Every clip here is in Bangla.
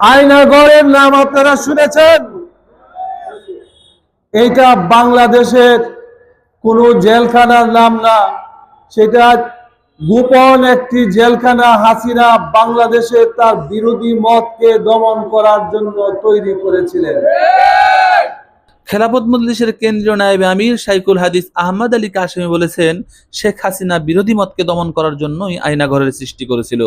আয়নাগড়ের নাম আপনারা শুনেছেন? এইটা বাংলাদেশের কোন জেলখানার নাম না। সেটা গোপন একটি জেলখানা হাসিনা বাংলাদেশে তার বিরোধী মতকে দমন করার জন্য তৈরি করেছিলেন। খেলাফত মজলিসের কেন্দ্রীয় নায়েবে আমির সাইকুল হাদিস আহমদ আলী কাশেমি বলেছেন, শেখ হাসিনা বিরোধী মতকে দমন করার জন্যই আয়নাঘরের সৃষ্টি করেছিল।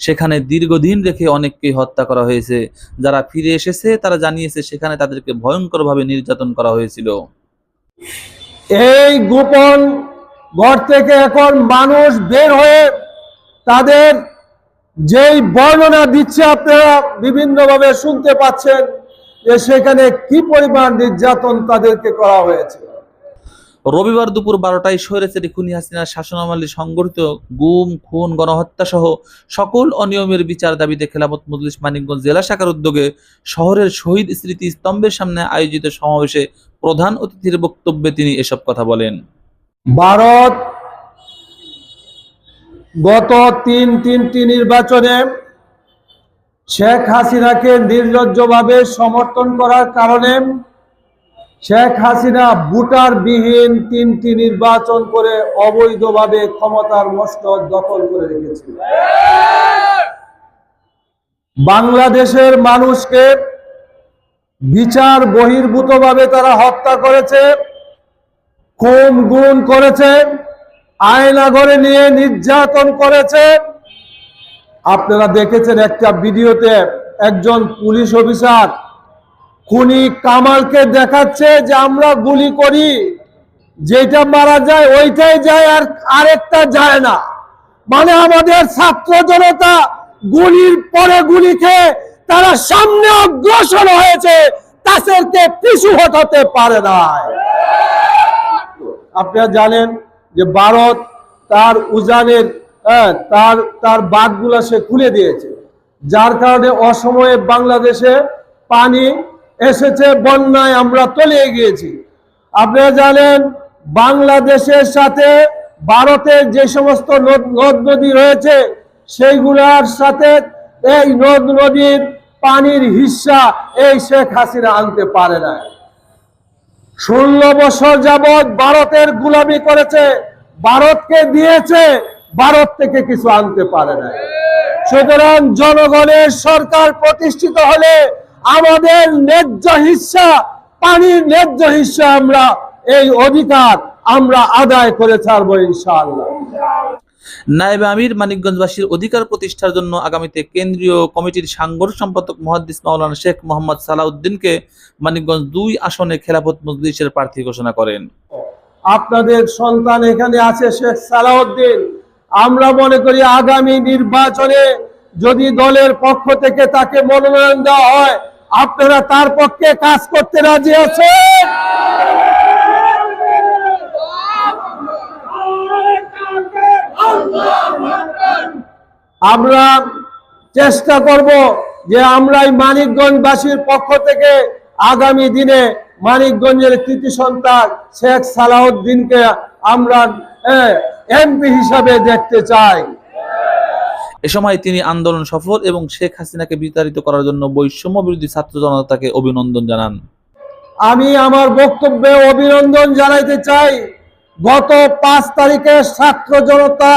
সেখানে দীর্ঘদিন রেখে অনেককেই হত্যা করা হয়েছে। যারা ফিরে এসেছে, তারা জানিয়েছে সেখানে তাদেরকে ভয়ঙ্করভাবে নির্যাতন করা হয়েছিল। এই গোপন ঘর থেকে এখন মানুষ বের হয়ে তাদের যেই বর্ণনা দিচ্ছে আপনারা বিভিন্নভাবে শুনতে পাচ্ছেন। যে সেখানে কি পরিমাণ নির্যাতন তাদেরকে করা হয়েছে? রবিবার দুপুর বারোটায় স্বৈরাচারী খুনি হাসিনার শাসনামলে সংগঠিত গুম খুন গণহত্যা সহ সকল অনিয়মের বিচার দাবিতে খেলাফত মজলিস মানিকগঞ্জ জেলা শাখার উদ্যোগে শহরের শহীদ স্মৃতি স্তম্ভের সামনে আয়োজিত সমাবেশে প্রধান অতিথির বক্তব্যে তিনি এসব কথা বলেন। ভারত গত তিন তিনটি নির্বাচনে শেখ হাসিনাকে নির্লজ্জভাবে সমর্থন করার কারণে শেখ হাসিনা ভোটার বিহীন তিনটি নির্বাচন করে অবৈধভাবে ক্ষমতার মস্তক দখল করে রেখেছিল। বাংলাদেশের মানুষকে বিচার বহির্ভূতভাবে তারা হত্যা করেছে, খুন গুণ করেছে আয়নাঘরে নিয়ে নির্যাতন করেছে আপনারা দেখেছেন একটা ভিডিওতে একজন পুলিশ অফিসার খুনি কামালকে দেখাচ্ছে যে আমরা গুলি করি, যেটা মারা যায় ওইটাই যায় আর আরেকটা যায় না। মানে আমাদের ছাত্র জনতা গুলির পরে গুলি খেয়ে তারা সামনে অগ্রসর হয়েছে, তাদেরকে পিছু হটাতে পারে না আপনারা জানেন যে ভারত তার উজানের হ্যাঁ, তার তার বাঁধগুলা সে খুলে দিয়েছে। যার কারণে অসময়ে বাংলাদেশে পানি এসেছে বন্যায় আমরা তলিয়ে গিয়েছি। আপনারা জানেন বাংলাদেশের সাথে ভারতের যে সমস্ত নদ নদ রয়েছে সেইগুলার সাথে এই নদ নদীর পানির হিস্সা এই শেখ হাসিনা আনতে পারে না। ষোলো বছর যাবৎ ভারতের গুলামি করেছে ভারতকে দিয়েছে ভারত থেকে কিছু আনতে পারে না। সুতরাং জনগণের সরকার প্রতিষ্ঠিত হলে আমাদের ন্যায্য হিস্সা পানির ন্যায্য হিস্সা আমরা এই অধিকার আমরা আদায় করে ছাড়বো ইনশাআল্লাহ। নায়েবে আমির মানিকগঞ্জবাসীর অধিকার প্রতিষ্ঠার জন্য আগামীতে কেন্দ্রীয় কমিটির সাংগঠনিক সম্পাদক মহাদ্দিস মাওলানা শেখ মোহাম্মদ সালাউদ্দিনকে মানিকগঞ্জ দুই আসনে খেলাফত মজলিসের প্রার্থী ঘোষণা করেন। আপনাদের সন্তান এখানে আছে শেখ সালাউদ্দিন। আমরা মনে করি আগামী নির্বাচনে যদি দলের পক্ষ থেকে তাকে মনোনয়ন দেওয়া হয়, আপনারা তার পক্ষে কাজ করতে রাজি আছেন? আমরা চেষ্টা করব যে আমরা এই মানিকগঞ্জবাসীর পক্ষ থেকে আগামী দিনে মানিকগঞ্জের কৃতি সন্তান শেখ সালাউদ্দিনকে আমরা এমপি হিসাবে দেখতে চাই। এ সময় তিনি আন্দোলন সফল এবং শেখ হাসিনাকে বিতাড়িত করার জন্য বৈষম্য বিরোধী ছাত্র জনতাকে অভিনন্দন জানান। আমি আমার বক্তব্যে অভিনন্দন জানাইতে চাই। গত পাঁচ তারিখে ছাত্র জনতা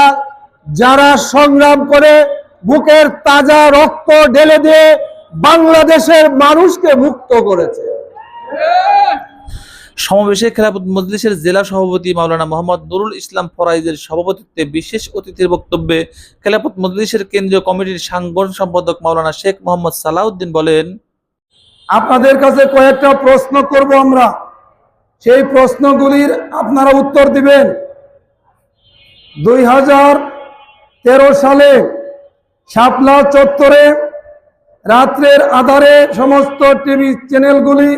যারা সংগ্রাম করে বুকের তাজা রক্ত ঢেলে দিয়ে বাংলাদেশের মানুষকে মুক্ত করেছে। সমাবেশে খেলাফত মজলিসের জেলা সভাপতি মাওলানা মোহাম্মদ নুরুল ইসলাম ফরাইজের সভাপতিত্বে বিশেষ অতিথির বক্তব্যে খেলাফত মজলিসের কেন্দ্রীয় কমিটির সাংগঠনিক সম্পাদক মাওলানা শেখ মোহাম্মদ সালাউদ্দিন বলেন, আপনাদের কাছে কয়েকটা প্রশ্ন করব আমরা। সেই প্রশ্নগুলির আপনারা উত্তর দিবেন। দুই হাজার তেরো সালে শাপলা চত্বরে রাত্রের আধারে সমস্ত টিভি চ্যানেলগুলি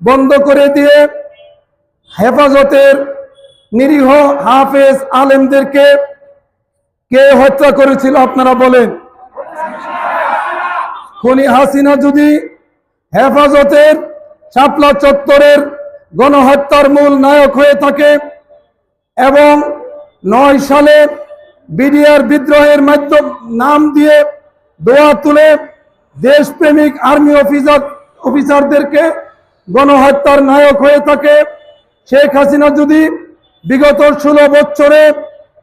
বন্ধ করে দিয়ে হেফাজতের নিরীহ হাফেজ আলেমদেরকে কে হত্যা করেছিল আপনারা বলেন? খনি হাসিনা যদি হেফাজতের শাপলা চত্বরের গণহত্যার মূল নায়ক হয়ে থাকে এবং নয় সালে বিডিআর বিদ্রোহের মাধ্যম নাম দিয়ে দোয়া তুলে দেশপ্রেমিক আর্মি অফিসার অফিসারদেরকে গণহত্যার নায়ক হয়ে থাকে শেখ হাসিনা যদি বিগত ষোলো বছরে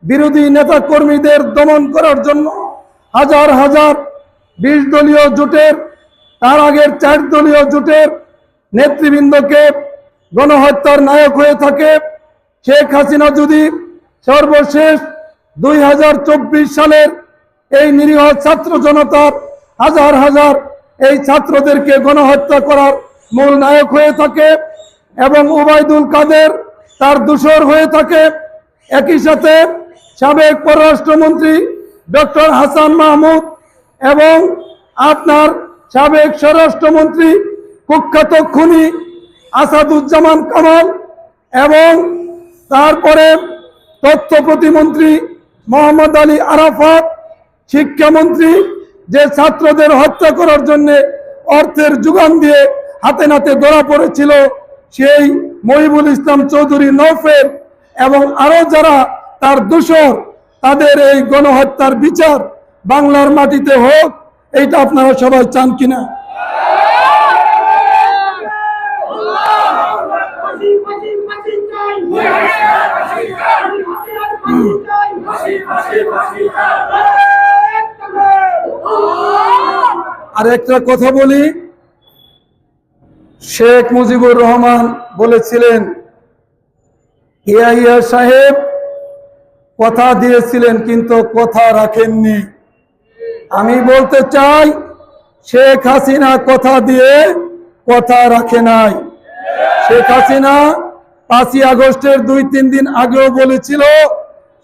বিরোধী নেতা কর্মীদের দমন করার জন্য হাজার হাজার বিশ দলীয় জোটের, তার আগের চার দলীয় জোটের নেতৃবৃন্দকে গণহত্যার নায়ক হয়ে থাকে শেখ হাসিনা যদি সর্বশেষ দুই হাজার চব্বিশ সালের এই নিরীহ ছাত্র জনতার হাজার হাজার এই ছাত্রদেরকে গণহত্যা করার মূল নায়ক হয়ে থাকে এবং ওবায়দুল কাদের তার দূষর হয়ে থাকে। একই সাথে সাবেক পররাষ্ট্রমন্ত্রী ডক্টর হাসান মাহমুদ এবং আপনার সাবেক স্বরাষ্ট্রমন্ত্রী কুখ্যাত খুনি আসাদুজ্জামান কামাল এবং তারপরে তথ্য প্রতিমন্ত্রী মোহাম্মদ আলী আরাফাত শিক্ষামন্ত্রী যে ছাত্রদের হত্যা করার জন্যে অর্থের যোগান দিয়ে হাতে নাতে ধরা পড়েছিল সেই মহিবুল ইসলাম চৌধুরী নৌফের এবং আরও যারা তার দোষর, তাদের এই গণহত্যার বিচার বাংলার মাটিতে হোক, এইটা আপনারা সবাই চান কিনা? আর একটা কথা বলি শেখ মুজিবুর রহমান বলেছিলেন ইয়া সাহেব, কথা দিয়েছিলেন কিন্তু কথা রাখেননি। আমি বলতে চাই, শেখ হাসিনা কথা দিয়ে কথা রাখে নাই। শেখ হাসিনা পাঁচই আগস্টের দুই তিন দিন আগেও বলেছিল,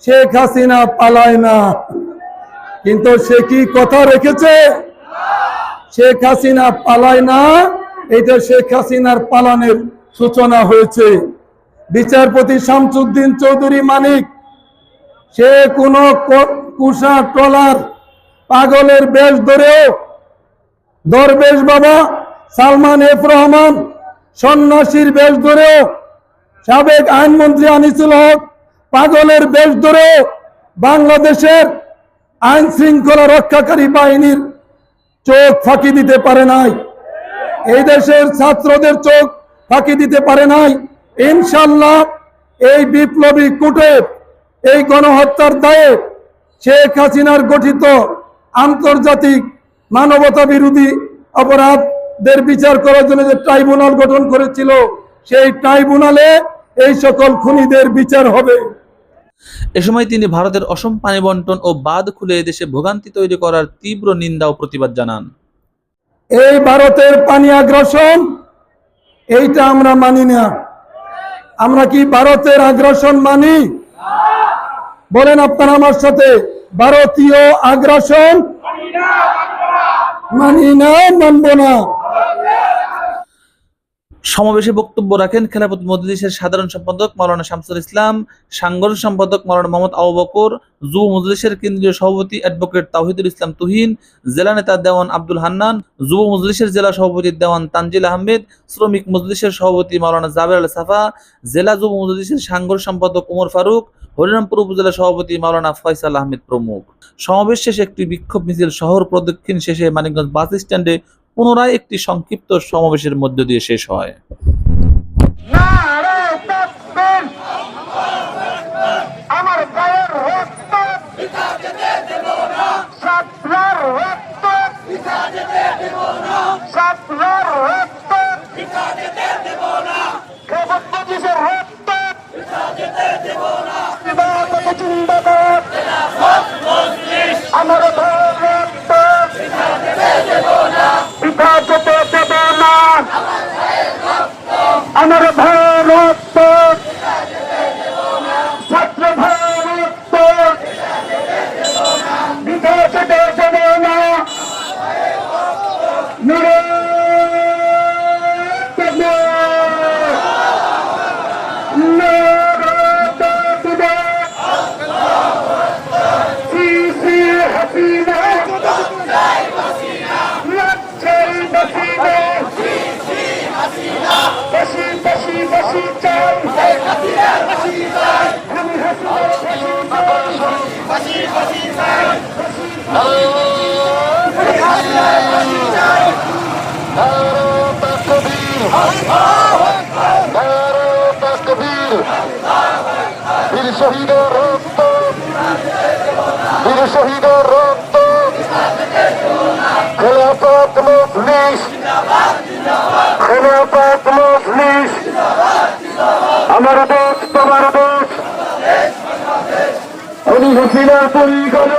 শেখ হাসিনা পালায় না। কিন্তু সে কি কথা রেখেছে? শেখ হাসিনা পালায় না। এটা শেখ হাসিনার পালানের সূচনা হয়েছে। বিচারপতি শামসুদ্দিন চৌধুরী মানিক, সে কোনো কুষা ট্রলার পাগলের বেশ ধরেও দরবেশ বাবা সালমান এফ রহমান সন্ন্যাসীর বেশ ধরেও সাবেক আইনমন্ত্রী আনিসুল হক পাগলের বেশ ধরেও বাংলাদেশের আইন শৃঙ্খলা রক্ষাকারী বাহিনীর চোখ ফাঁকি দিতে পারে নাই। এই দেশের ছাত্রদের চোখ ফাঁকি দিতে পারে নাই। ইনশাল্লাহ এই বিপ্লবী কুটে এই গণহত্যার দায়ে শেখ হাসিনার গঠিত আন্তর্জাতিক মানবতা বিরোধী অপরাধদের বিচার করার জন্য যে ট্রাইব্যুনাল গঠন করেছিল, সেই ট্রাইব্যুনালে এই সকল খুনিদের বিচার হবে। এ সময় তিনি ভারতের অসম পানি বন্টন ও বাঁধ খুলে দেশে ভোগান্তি তৈরি করার তীব্র নিন্দা ও প্রতিবাদ জানান। এই ভারতের পানি আগ্রাসন, এইটা আমরা মানি না। আমরা কি ভারতের আগ্রাসন মানি? বলেন আপনারা আমার সাথে, ভারতীয় আগ্রাসন মানি না মানব না। সমাবেশে বক্তব্য রাখেন খেলাফত মজলিসের সাধারণ সম্পাদক মাওলানা শামসুল ইসলাম, সাংগঠনিক সম্পাদক মাওলানা মোহাম্মদ আবু বকর, যুব মজলিসের কেন্দ্রীয় সভাপতি অ্যাডভোকেট তাহিদুল ইসলাম তুহিন, জেলা নেতা দেওয়ান আব্দুল হান্নান, যুব মজলিসের জেলা সভাপতি দেওয়ান তানজিল আহমেদ, শ্রমিক মজলিসের সভাপতি মাওলানা জাবের আল সাফা, জেলা যুব মজলিসের সাংগঠনিক সম্পাদক ওমর ফারুক, হরিরামপুর উপজেলা সভাপতি মাওলানা ফয়সাল আহমেদ প্রমুখ। সমাবেশ শেষে একটি বিক্ষোভ মিছিল শহর প্রদক্ষিণ শেষে মানিকগঞ্জ বাস স্ট্যান্ডে পুনরায় একটি সংক্ষিপ্ত সমাবেশের মধ্য দিয়ে শেষ হয় নারে তাকবীর আমার গায়ের রক্ত ছাত্রের রক্ত ছাত্রের রক্ত কেবল পঁচিশের রক্ত বিবাদকে জিন্দাবাদ আমার ভাইয়ের রক্ত পিতা যেতে দেব না আমার ভাইয়ের রক্ত ছাত্র ভাইয়ের রক্ত বিকাশ দেব না নুরে শহীদের রক্ত বীর শহীদের রক্ত খেলাফত মজলিস। খেলাফত মজলিস। আমার দেশ তোমার দেশ। উনি হাসিনা পরিকল্পনা।